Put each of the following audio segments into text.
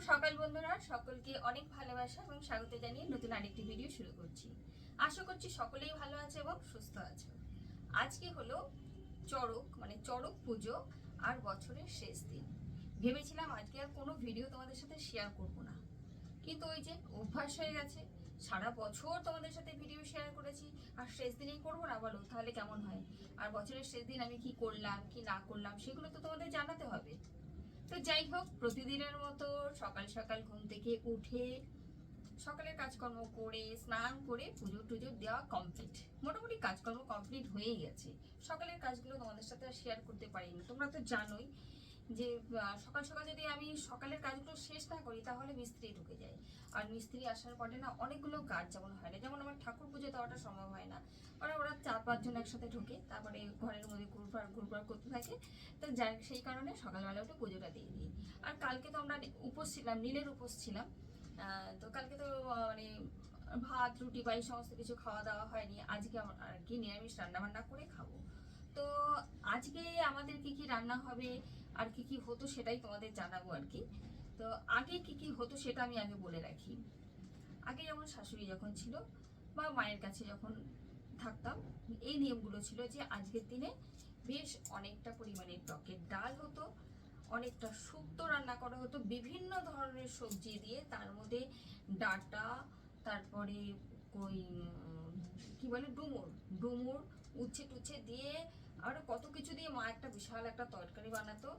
সকাল বন্ধুরা। সকলকে অনেক ভালোবাসা এবং স্বাগত জানিয়ে নতুন আরেকটি ভিডিও শুরু করছি। আশা করছি সকলেই ভালো আছে এবং সুস্থ আছে। আজকে হলো চড়ক মানে চড়ক পুজো আর বছরের শেষ দিন। ভেবেছিলাম আজকে আর কোনো ভিডিও তোমাদের সাথে শেয়ার করব না। কিন্তু ওই যে অভ্যাস হয়ে গেছে। সারা বছর তোমাদের সাথে ভিডিও শেয়ার করেছি। আর শেষ দিনেই করব না বলো? তাহলে কেমন হয়? আর বছরের শেষ দিন আমি কি করলাম, কি না করলাম, সেগুলো তো তোমাদের জানাতে হবে। তো যাই হোক, প্রতিদিনের মতো সকাল সকাল ঘুম থেকে উঠে সকালের কাজকর্ম করে, স্নান করে পুজো টুজো দেওয়া কমপ্লিট মোটামুটি কাজকর্ম কমপ্লিট হয়েই গেছে। সকালের কাজগুলো তোমাদের সাথে শেয়ার করতে পারিনি। তোমরা তো জানোই যে সকাল সকাল যদি আমি সকালের কাজগুলো শেষ না করি, তাহলে মিস্ত্রি ঢুকে যায়। আর মিস্ত্রি আসার পরে না অনেকগুলো কাজ যেমন হয় না, যেমন আমার ঠাকুর পুজো দেওয়াটা সম্ভব হয় না। ওরা ওরা চার পাঁচজন একসাথে ঢোকে, তারপরে ঘরের মধ্যে ঘুরপার ঘুরপার করতে থাকে। তো যার সেই কারণে সকালবেলা উঠে পুজোটা দিয়ে দিই। আর কালকে তো আমরা উপোস ছিলাম, নীলের উপোস ছিলাম। তো কালকে তো মানে ভাত, রুটি বা এই সমস্ত কিছু খাওয়া দাওয়া হয়নি। আজকে আর কি নিরামিষ রান্না বান্না করে খাব। তো আজকে আমাদের কি কি রান্না হবে? আর কি কি হতো সেটাই তোমাদের জানাব আর কি। তো আগে কি কি হতো সেটা আমি আগে বলে রাখি। আগে যেমন শাশুড়ি যখন ছিল বা মায়ের কাছে যখন থাকতাম, এই নিয়মগুলো ছিল যে আজকের দিনে বেশ অনেকটা পরিমাণে টকের ডাল হতো, অনেকটা শুক্তো রান্না করা হতো, বিভিন্ন ধরনের সবজি দিয়ে তার মধ্যে ডাটা, তারপরে ওই কি বলে, ডুমুর ডুমুর উচ্ছে টুচ্ছে দিয়ে আরও কত কিছু দিয়ে মা একটা বিশাল একটা তরকারি বানাতো।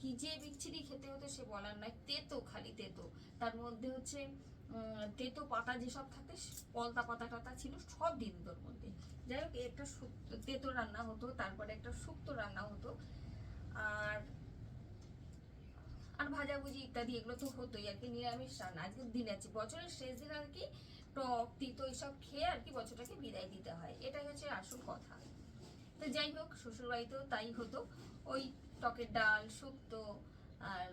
কি যে বিচ্ছিরি খেতে হতো সে বলার নয়, তেতো, খালি তেতো। তার মধ্যে হচ্ছে তেতো পাতা যেসব থাকে, পলতা পাতা টাতা ছিল, সব দিয়ে দিত ওর মধ্যে। যাই হোক, একটা তেতো রান্না হতো, তারপরে একটা শুক্তো রান্না হতো। আর আর ভাজাভুজি ইত্যাদি এগুলো তো হতোই, আর কি নিরামিষ রান্না। আজকের দিন আছে, বছরের শেষ দিন আর কি টক, তিতো এইসব খেয়ে আর কি বছরটাকে বিদায় দিতে হয়। এটাই হচ্ছে আসল কথা। তো যাই হোক শ্বশুর বাড়িতেও তাই হতো। ওই টকের ডাল, শুক্তো আর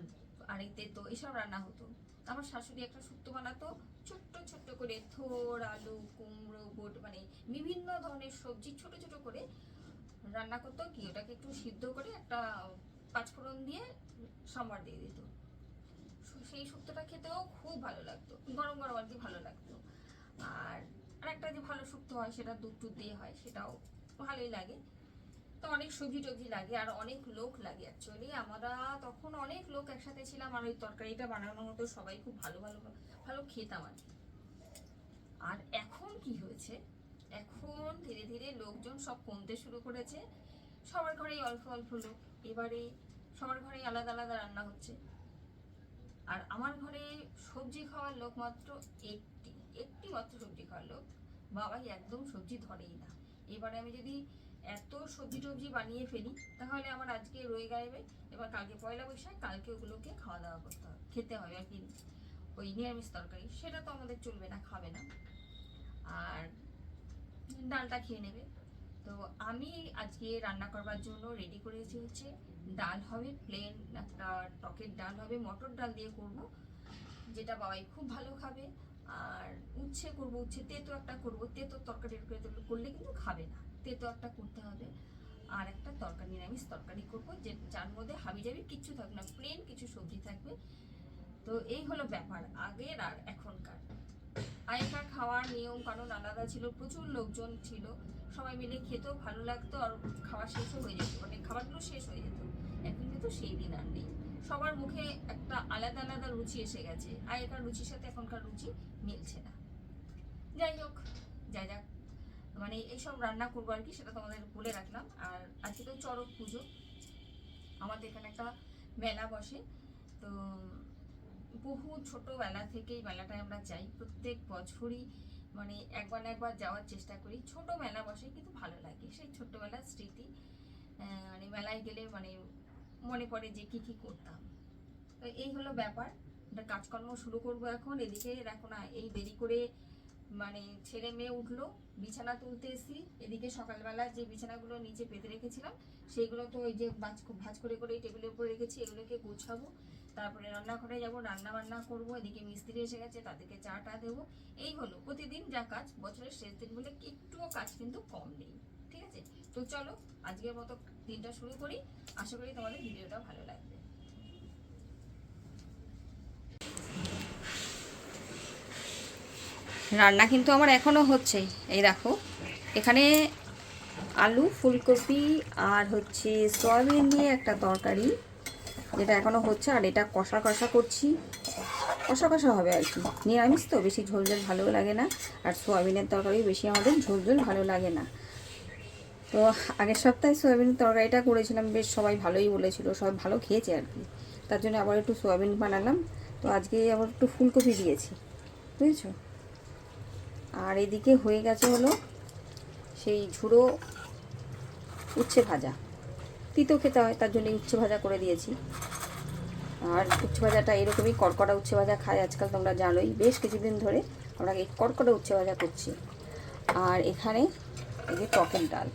আর এই তেতো, এসব রান্না হতো। আমার শাশুড়ি একটা শুক্তো বানাতো, ছোট্ট ছোট্ট করে থোর, আলু, কুমড়ো, গোট মানে বিভিন্ন ধরনের সবজি ছোট ছোট করে রান্না করতো। কি, ওটাকে একটু সিদ্ধ করে একটা পাঁচফোড়ন দিয়ে সম্বার দিয়ে দিত। সেই শুক্তোটা খেতেও খুব ভালো লাগতো। গরম গরম আর কি ভালো লাগতো। আর আর একটা যে ভালো শুক্তো হয়, সেটা দুধ টুধ দিয়ে হয়, সেটাও ভালোই লাগে। তো অনেক সবজি টবজি লাগে আর অনেক লোক লাগে অ্যাকচুয়ালি আমরা তখন অনেক লোক একসাথে ছিলাম আর ওই তরকারিটা বানানো হতো সবাই খুব ভালো ভালো ভালো খেতাম আর আর এখন কি হয়েছে? এখন ধীরে ধীরে লোকজন সব কমতে শুরু করেছে, সবার ঘরেই অল্প অল্প লোক, এবারে সবার ঘরেই আলাদা আলাদা রান্না হচ্ছে। আর আমার ঘরে সবজি খাওয়ার লোক মাত্র একটি একটি মাত্র সবজি খাওয়ার লোক, বাবাই একদম সবজি ধরেই না। এবারে আমি যদি এত সবজি টবজি বানিয়ে ফেলি, তাহলে আমার আজকে রয়ে গাইবে এবার কালকে পয়লা বৈশাখ, কালকে ওগুলোকে খাওয়া দাওয়া করতে হবে, খেতে হবে আর কি। ওই নিরামিষ তরকারি, সেটা তো আমাদের চলবে না, খাবে না। আর ডালটা খেয়ে নেবে। তো আমি আজকে রান্না করবার জন্য রেডি করেছি হচ্ছে ডাল হবে প্লেন একটা টকের ডাল হবে, মটর ডাল দিয়ে করব, যেটা বাবাই খুব ভালো খাবে। আর উচ্ছে করব, উচ্ছে তেতো একটা করব, তেতো তরকারি করলে কিন্তু খাবে না। তেতো একটা করতে হবে। আর একটা তরকারি, নিরামিষ তরকারি করব, যে যার মধ্যে হাবি জাবি কিচ্ছু থাকবে না প্লেন কিছু সবজি থাকবে। তো এই হলো ব্যাপার, আগের আর এখনকার। আগেকার খাওয়ার নিয়ম কানুন আলাদা ছিল, প্রচুর লোকজন ছিল। সবাই মিলে খেতেও ভালো লাগতো আর খাওয়া শেষও হয়ে যেত মানে খাবারগুলো শেষ হয়ে যেত। এখন কিন্তু সেই দিন আর নেই। সবার মুখে একটা আলাদা আলাদা রুচি এসে গেছে। আগেকার রুচির সাথে এখনকার রুচি মিলছে না। যাই হোক যাই যাক। মানে এইসব রান্না করব আর কি, সেটা তোমাদের বলে রাখলাম। আর আজকে তো চড়ক পুজো। আমাদের এখানে একটা মেলা বসে। তো বহু ছোটবেলা থেকেই মেলাটায় আমরা যাই। প্রত্যেক বছরই মানে একবার একবার যাওয়ার চেষ্টা করি। ছোট মেলা বসে কিন্তু ভালো লাগে, সেই ছোট্টবেলার স্মৃতি। মানে মেলায় গেলে মানে মনে পড়ে যে কী কী করতাম। তো এই হলো ব্যাপার। কাজকর্ম শুরু করব এখন। এদিকে দেখো না, এই দেরি করে মানে ছেলে মেয়ে উঠল, বিছানা তুলতে এসি এদিকে সকালবেলা যে বিছানাগুলো নিচে পেতে রেখেছিলাম সেইগুলো তো ওই যে ভাজ ভাজ করে করে টেবিলের উপরে রেখেছি, এগুলোকে গোছাবো। তারপরে রান্নাঘরে যাব রান্না বান্না করব। এদিকে মিস্ত্রি এসে গেছে, তাদেরকে চা টা দেবো। এই হলো প্রতিদিন যা কাজ, বছরের শেষ দিন বলে একটুও কাজ কিন্তু কম নেই, ঠিক আছে? তো চলো, আজকের মতো দিনটা শুরু করি। আশা করি তোমাদের ভিডিওটা ভালো লাগবে। রান্না কিন্তু আমার এখনও হচ্ছে। এই দেখো, এখানে আলু, ফুলকপি আর হচ্ছে সয়াবিন দিয়ে একটা তরকারি, যেটা এখনও হচ্ছে, আর এটা কষা কষা করছি। কষা কষা হবে আর কি। নিরামিষ তো, বেশি ঝোল ঝোল ভালো লাগে না। আর সোয়াবিনের তরকারি বেশি আমাদের ঝোল ঝোল ভালো লাগে না। তো আগের সপ্তাহে সোয়াবিনের তরকারিটা করেছিলাম, বেশ সবাই ভালোই বলেছিল, সবাই ভালো খেয়েছে আর কি। তার জন্য আবার একটু সোয়াবিন বানালাম। তো আজকে আবার একটু ফুলকপি দিয়েছি। বুঝেছ? আর এদিকে হয়ে গেছে হলো সেই ঝুড়ো উচ্ছে ভাজা। তিতো খেতে হয়, তার জন্য উচ্ছে ভাজা করে দিয়েছি। আর উচ্ছে ভাজাটা এরকমই কড়কড়া উচ্ছে ভাজা খায় আজকাল তোমরা জানোই। বেশ কিছুদিন ধরে আমরা এই কড়কড়া উচ্ছে ভাজা করছি। আর এখানে এই যে টকের ডাল,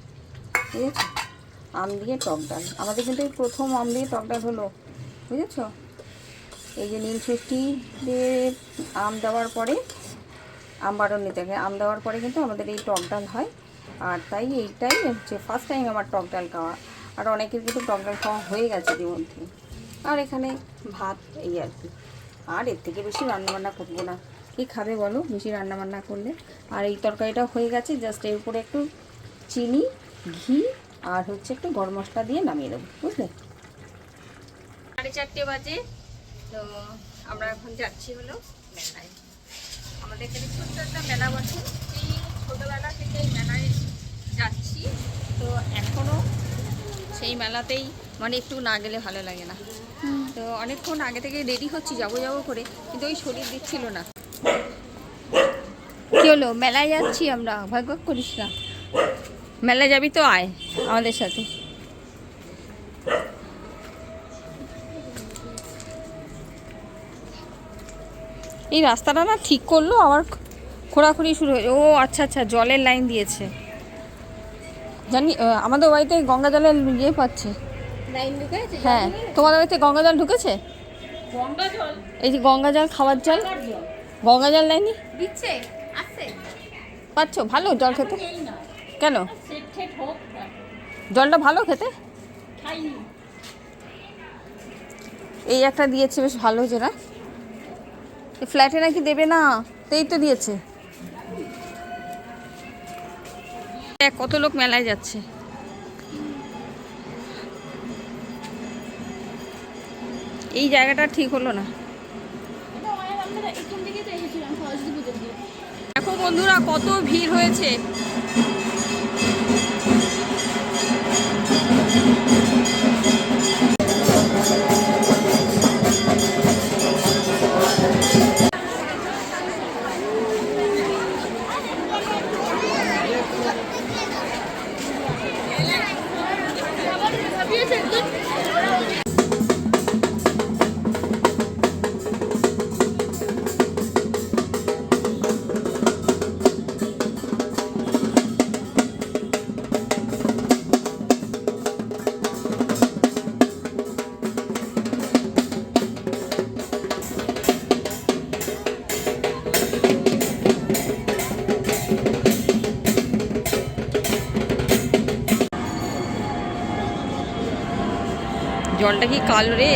ঠিক আছে? আম দিয়ে টক ডাল। আমাদের কিন্তু এই প্রথম আম দিয়ে টক ডাল হলো, বুঝেছ? এই যে নীল ষষ্ঠী দিয়ে আম দেওয়ার পরে আম নিতে হয় আম দেওয়ার পরে কিন্তু আমাদের এই টক ডাল হয়। আর তাই এইটাই হচ্ছে ফার্স্ট টাইম আমার টক ডাল খাওয়া। আর অনেকের কিন্তু টক ডাল খাওয়া হয়ে গেছে ইতিমধ্যে। আর এখানে ভাত এই আর কি। আর এর থেকে বেশি রান্নাবান্না করব না। কি খাবে বলো? বেশি রান্নাবান্না করলে। আর এই তরকারিটা হয়ে গেছে। জাস্ট এর উপরে একটু চিনি, ঘি আর হচ্ছে একটু গরম মশলা দিয়ে নামিয়ে দেবো। বুঝলে? সাড়ে চারটে বাজে। তো আমরা এখন যাচ্ছি হলো মেলায়। আমাদের এখানে ছোট্ট একটা মেলা বসে। সেই ছোটোবেলা থেকে মেলায় যাচ্ছি। তো এখনও সেই মেলাতেই মানে একটু না গেলে ভালো লাগে না। তো অনেকক্ষণ আগে থেকে রেডি হচ্ছি যাব যাব করে কিন্তু ওই শরীর দিচ্ছিল না। কি হলো? মেলায় যাচ্ছি আমরা? ভয় করিস না। মেলায় যাবি তো আয় আমাদের সাথে। এই রাস্তাটা না ঠিক করল আবার খোঁড়াখুড়ি শুরু হয়ে ও আচ্ছা আচ্ছা জলের লাইন দিয়েছে। জানি আমাদের বাড়িতে গঙ্গা জলের ইয়ে পাচ্ছে। লাইন হ্যাঁ তোমাদের বাড়িতে গঙ্গা জল ঢুকেছে? এই যে গঙ্গা জল খাওয়ার জল গঙ্গা জল আসছে পাচ্ছ? ভালো জল খেতে। কেন? জলটা ভালো খেতে? এই একটা দিয়েছে বেশ ভালো হয়েছে না? ফ্ল্যাটে নাকি দেবে না? তেই তো দিয়েছে। দেখ, কত লোক মেলায় যাচ্ছে। এই জায়গাটা ঠিক হলো না। দেখো বন্ধুরা কত ভিড় হয়েছে। জলটা কি কালো রে?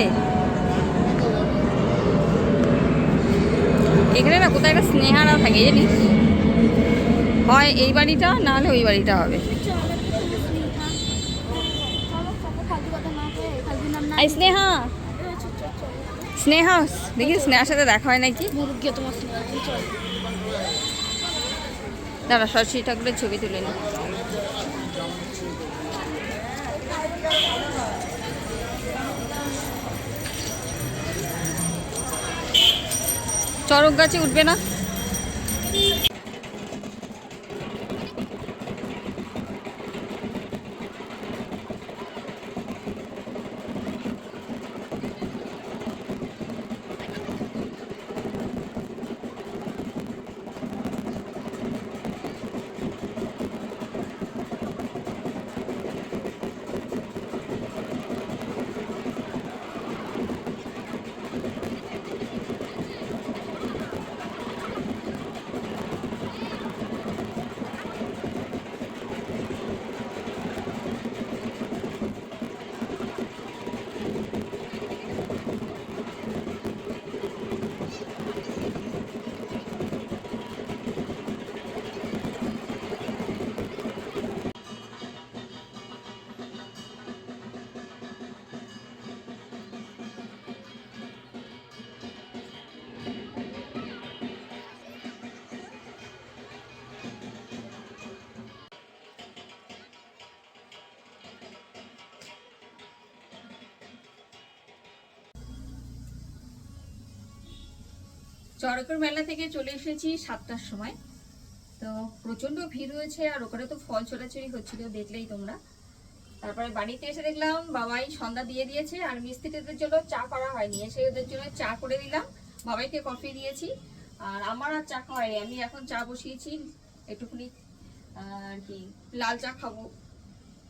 এখানে না কোথায় একটা স্নেহারা থাকে, জানিস? হয় এই বাড়িটা, না হলে ওই বাড়িটা হবে। স্নেহা! স্নেহা, দেখি স্নেহার সাথে দেখা হয় নাকি? দাঁড়া, সরস্বতী ঠাকুরের ছবি তুলে নি। চরক গাছে উঠবে না। চড়কের মেলা থেকে চলে এসেছি সাতটার সময়। তো প্রচণ্ড ভিড় হয়েছে আর ওখানে তো ফল ছোড়াছড়ি হচ্ছিল, দেখলেই তোমরা। তারপরে বাড়িতে এসে দেখলাম বাবাই সন্ধ্যা দিয়ে দিয়েছে আর মিস্ত্রিদের জন্য চা করা হয়নি। এসে ওদের জন্য চা করে দিলাম বাবাইকে কফি দিয়েছি। আর আমার আর চা খাওয়াই আমি এখন চা বসিয়েছি, একটুখানি আর কি, লাল চা খাব।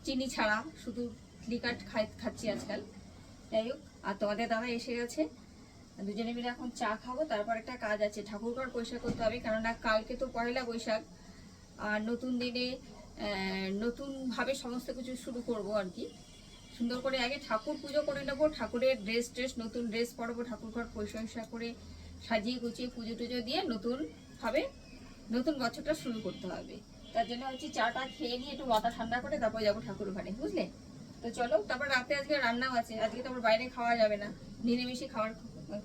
চিনি ছাড়া, শুধু লিকার খাই, খাচ্ছি আজকাল। যাই হোক, আর তোমাদের দাদা এসে গেছে। দুজনে মিলে এখন চা খাব, তারপর একটা কাজ আছে। ঠাকুরঘর পরিষ্কার করতে হবে, কেননা কালকে তো পয়লা বৈশাখ। আর নতুন দিনে নতুনভাবে সমস্ত কিছু শুরু করব আর কি। সুন্দর করে আগে ঠাকুর পুজো করে নেব, ঠাকুরের ড্রেস ট্রেস, নতুন ড্রেস পরবো, ঠাকুরঘর পরিষ্কার করে সাজিয়ে গুছিয়ে পুজো টুজো দিয়ে নতুনভাবে নতুন বছরটা শুরু করতে হবে। তার জন্য হচ্ছে চাটা খেয়ে নিয়ে একটু মাথা ঠান্ডা করে তারপর যাব ঠাকুর ঘরে, বুঝলে? তো চলো, তারপর রাতে আজকে রান্নাও আছে, আজকে তো বাইরে খাওয়া যাবে না নিরামিষে খাবার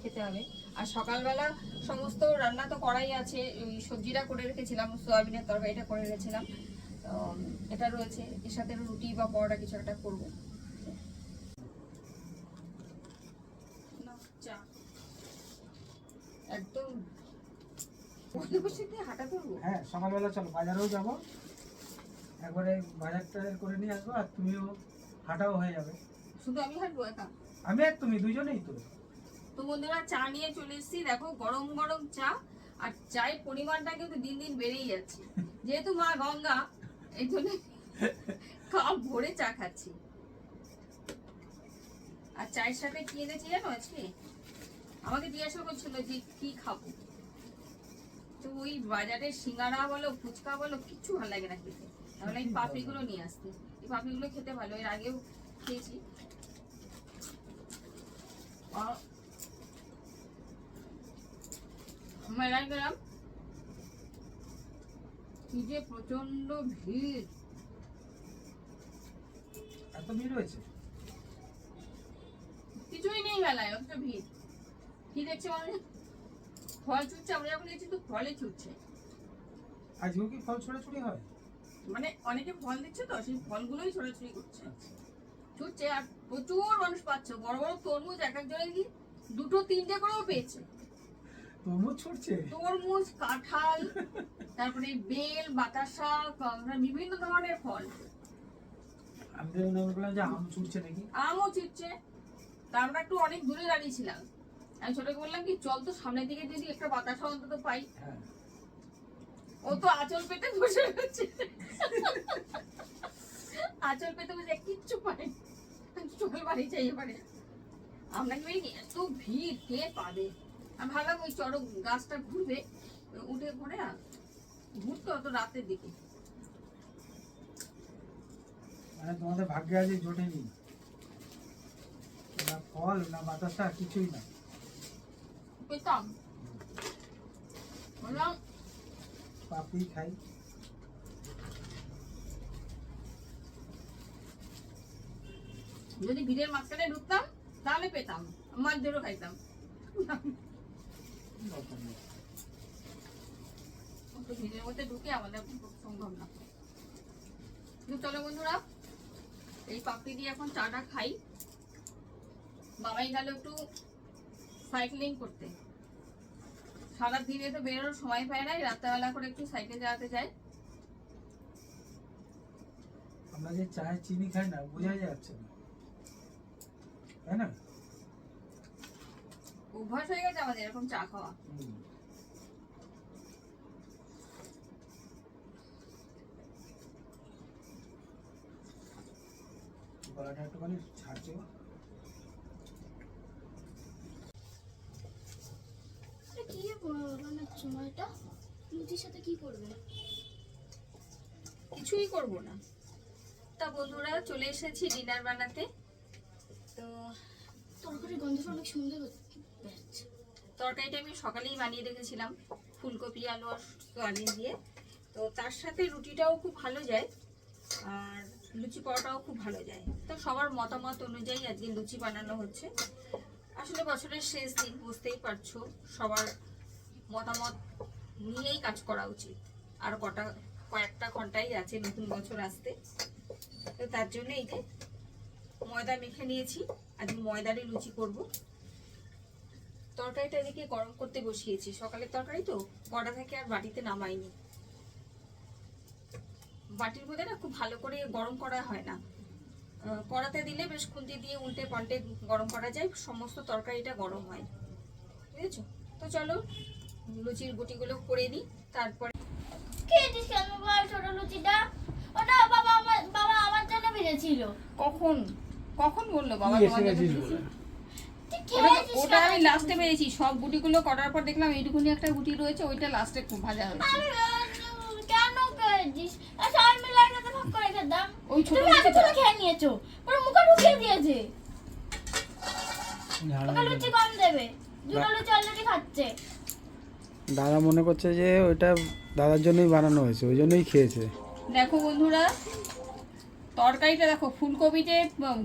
খেতে হবে। আর সকালবেলা সমস্ত রান্না তো করাই আছে। ওই সবজিটা করে রেখেছিলাম সয়াবিনের তরকারিটা করে রেখেছিলাম। এটা রয়েছে। এর সাথে রুটি বা পরোটা কিছু একটা করব। একদম। হাঁটা করব? হ্যাঁ সকালবেলা চলো বাজারেও যাব। একবারে বাজার টাজার করে নিয়ে আসব আর তুমিও হাঁটাও হয়ে যাবে। শুধু আমি হাঁটবো একা? আমি আর তুমি দুজনেই তো। বন্ধুরা, চা নিয়ে চলে এসেছি। দেখো, গরম গরম চা, আর চায়ের পরিমাণটা কিন্তু দিন দিন বেড়েই যাচ্ছে। যেহেতু মা গঙ্গা, এই জন্য কাপ ভরে চা খাচ্ছি। আর চায়ের সাথে কি এনেছি জানো আজকে? আমাকে জিজ্ঞাসা করছিল যে কি খাব? তো ওই বাজারে সিঙ্গারা বলো, ফুচকা বলো, কিচ্ছু ভালো লাগে না খেতে। তাহলে এই পাপড়িগুলো নিয়ে আসতে। এই পাপড়িগুলো খেতে ভালো, এর আগেও খেয়েছি আর মেলায় গেলাম কি যে প্রচণ্ড ভিড়। এত ভিড় হয়েছে? কিছুই নেই মেলায় অত ভিড়। কি দেখছে মানে ফল ছুটছে আমরা যখন গেছি তো ফলে ছুটছে। আজকেও কি ফল ছোড়াছুড়ি হয়? মানে অনেকে ফল দিচ্ছে তো সেই ফলগুলোই ছড়াছড়ি করছে। ছুটছে আর প্রচুর মানুষ পাচ্ছে বড় বড় তরমুজ এক একজনের কি দুটো তিনটে করেও পেয়েছে। তরমুজ ছুটছে? তরমুজ কাঁঠাল তারপরে বেল বাতাসা ক- বিভিন্ন ধরনের ফল। আমি তো মনে করলাম যে আম ছুটছে নাকি? আমও চিটছে তা আমরা একটু অনেক দূরে দাঁড়িয়েছিলাম। আমি ছোটকে বললাম কি চল তো সামনের দিকে যদি একটা বাতাসা অন্তত পাই। হ্যাঁ। ও তো আঁচল পেতে বসে রয়েছে। আঁচল পেতে বসে কিচ্ছু পাই চোখের বাড়ি চাই এবারে। আমরা কি এত ভিড় কে পাবে? আমি ভাবলাম ওই চড়ক গাছটা ঘুরবে উঠে পড়ে আর ঘুরতো অত রাতের দিকে। মানে তোমাদের ভাগ্যে আজ জোটেনি। না ফল না বাতাসা কিছুই না। পেতাম। বললাম পাপড়ি খাই। যদি ভিড়ের মাঝখানে ঢুকতাম তাহলে পেতাম মাছ ধরেও খাইতাম। ভিড়ের মধ্যে ঢুকে আমাদের সম্ভব না চলো বন্ধুরা এই পাপড়ি দিয়ে এখন চাটা খাই বাবাই গেল একটু সাইক্লিং করতে সারা দিনে তো বেরোনোর সময় পায় নাই রাত্রেবেলা করে একটু সাইকেল চালাতে যায় আমরা যে চায়ে চিনি খাই না, বোঝাই যাচ্ছে না। তাই না? অভ্যাস হয়ে গেছে আমাদের এরকম চা খাওয়া। গলাটা একটুখানি ছাড়ছে। কি বানাচ্ছো মা এটা লুচির সাথে কি করবে? কিছুই করব না। তা বন্ধুরা চলে এসেছি ডিনার বানাতে। তো তরকারির গন্ধটা অনেক সুন্দর হচ্ছে। তরকারিটা আমি সকালেই বানিয়ে রেখেছিলাম, ফুলকপি, আলু আর সয়াবিন দিয়ে। তো তার সাথে রুটিটাও খুব ভালো যায়, আর লুচি পরোটাও খুব ভালো যায়। তো সবার মতামত অনুযায়ী আজকে লুচি বানানো হচ্ছে। আসলে বছরের শেষ দিন, বুঝতেই পারছ, সবার মতামত নিয়েই কাজ করা উচিত। আর কটা, কয়েকটা ঘন্টাই আছে নতুন বছর আসতে। তো তার জন্য এই যে ময়দা মেখে নিয়েছি, আজকে ময়দারই লুচি করব। তরকারিটা এদিকে গরম করতে বসিয়েছি। সকালের তরকারি তো কড়া থেকে আর বাটিতে নামাইনি। বাটির মধ্যে না খুব ভালো করে গরম করা হয় না। কড়াতে দিলে বেশ খুন্তি দিয়ে উল্টে পাল্টে গরম করা যায় সমস্ত তরকারিটা গরম হয়। বুঝেছ? তো চলো লুচির গুটিগুলো করে নিই তারপরে খেয়েছিস কেন বল ছোট লুচিটা? ওটা বাবা আমার বাবা আমার জন্য ভেজেছিল। কখন? কখন বলল বাবা তোমার জন্য গেছিস ভেজেছে? বলে। তুই ওটা- ওটা আমি লাস্টে পেয়েছি সব গুটিগুলো করার পর দেখলাম এইটুকুনি একটা গুটি রয়েছে ওইটা লাস্টে খুব ভাজা হয়েছে। কেন খেয়েছিস সবাই মিলে একসাথে ভাগ করে খেতাম। ওই ছোট তুমি খেয়ে নিয়েছো। পুরো মুখে ঢুকিয়ে দিয়েছে। ওকে লুচি কম দেবে। দুটো লুচি অলরেডি খাচ্ছে। দাদা মনে করছে যে ওইটা দাদার জন্যই বানানো হয়েছে ওই জন্যই খেয়েছে। দেখো বন্ধুরা তরকারিটা দেখো ফুলকপি যে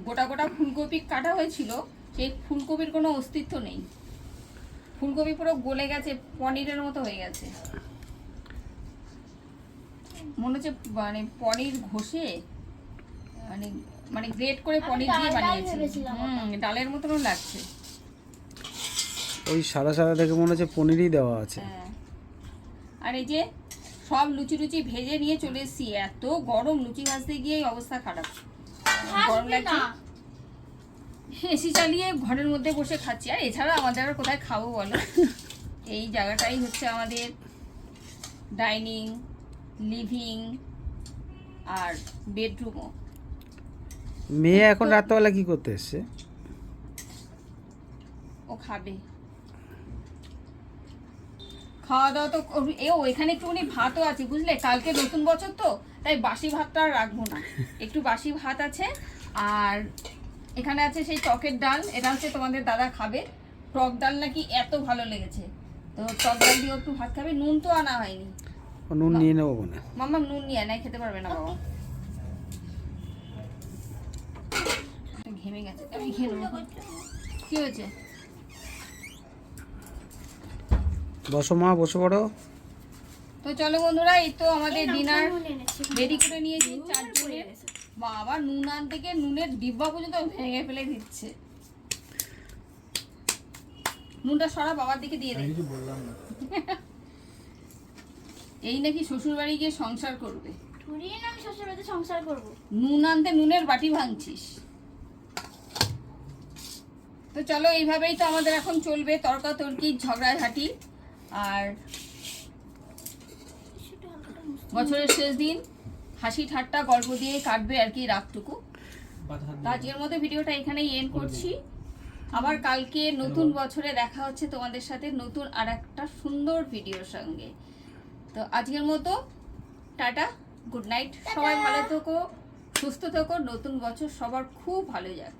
গোটা গোটা ফুলকপি কাটা হয়েছিল। সেই ফুলকপির কোনো অস্তিত্ব নেই। ফুলকপি পুরো গলে গেছে পনিরের মতো হয়ে গেছে। মনে হচ্ছে মানে পনির ঘষে মানে মানে গ্রেট করে পনির দিয়ে বানিয়েছে। হুম ডালের মতনও লাগছে। ওই সাদা সাদা দেখে মনে হচ্ছে পনিরই দেওয়া আছে। হ্যাঁ। আর এই যে সব লুচি লুচি ভেজে নিয়ে চলে এসেছি এত গরম লুচি ভাজতে গিয়ে অবস্থা খারাপ। গরম লাগছে। এসি চালিয়ে ঘরের মধ্যে বসে খাচ্ছি। আর এছাড়া আমাদের আর কোথায় খাব বলো? এই জায়গাটাই হচ্ছে আমাদের ডাইনিং লিভিং আর বেডরুমও মেয়ে এখন রাতবেলা কি করতে এসছে? ও খাবে। খাওয়া দাওয়া তো এ ও এখানে একটুখানি ভাতও আছে বুঝলে? কালকে নতুন বছর তো তাই বাসি ভাতটা আর রাখব না। একটু বাসি ভাত আছে আর এখানে আছে সেই টকের ডাল এটা হচ্ছে তোমাদের দাদা খাবে। টক ডাল নাকি এত ভালো লেগেছে। তো টক ডাল দিয়েও একটু ভাত খাবে নুন তো আনা হয়নি। নুন নিয়ে নেব হয়। মাম্মা নুন নিয়ে নাই খেতে পারবে না বাবা। ঘেমে গেছে আমি খেয়ে নেব কি হয়েছে? বসো মা বসে পড়ো। তো চলো বন্ধুরা এই তো আমাদের ডিনার। রেডি করে নিয়েছি চারজনের বাবা নুন আন থেকে নুনের ডিব্বা পর্যন্ত ভেঙে ফেলে দিচ্ছে। নুনটা সরা বাবার দিকে দিয়ে দে। আমি কিছু বললাম না। এই নাকি শ্বশুর বাড়ি গিয়ে সংসার করবে। ঠুরিয়ে না আমি শ্বশুর বাড়িতে সংসার করব। নুন আনতে নুনের বাটি ভাঙছিস। তো চলো এইভাবেই তো আমাদের এখন চলবে তর্কা তর্কি ঝগড়াঝাটি। আর বছরের শেষ দিন। হাসি ঠাট্টা গল্প দিয়ে কাটবে আর কি রাতটুকু। আজকের মতো ভিডিওটা এখানেই এন্ড করছি। আবার কালকে নতুন বছরে দেখা হচ্ছে তোমাদের সাথে নতুন আর একটা সুন্দর ভিডিওর সঙ্গে। তো আজকের মতো টাটা গুড নাইট সবাই ভালো থেকো সুস্থ থেকো। নতুন বছর সবার খুব ভালো যাক।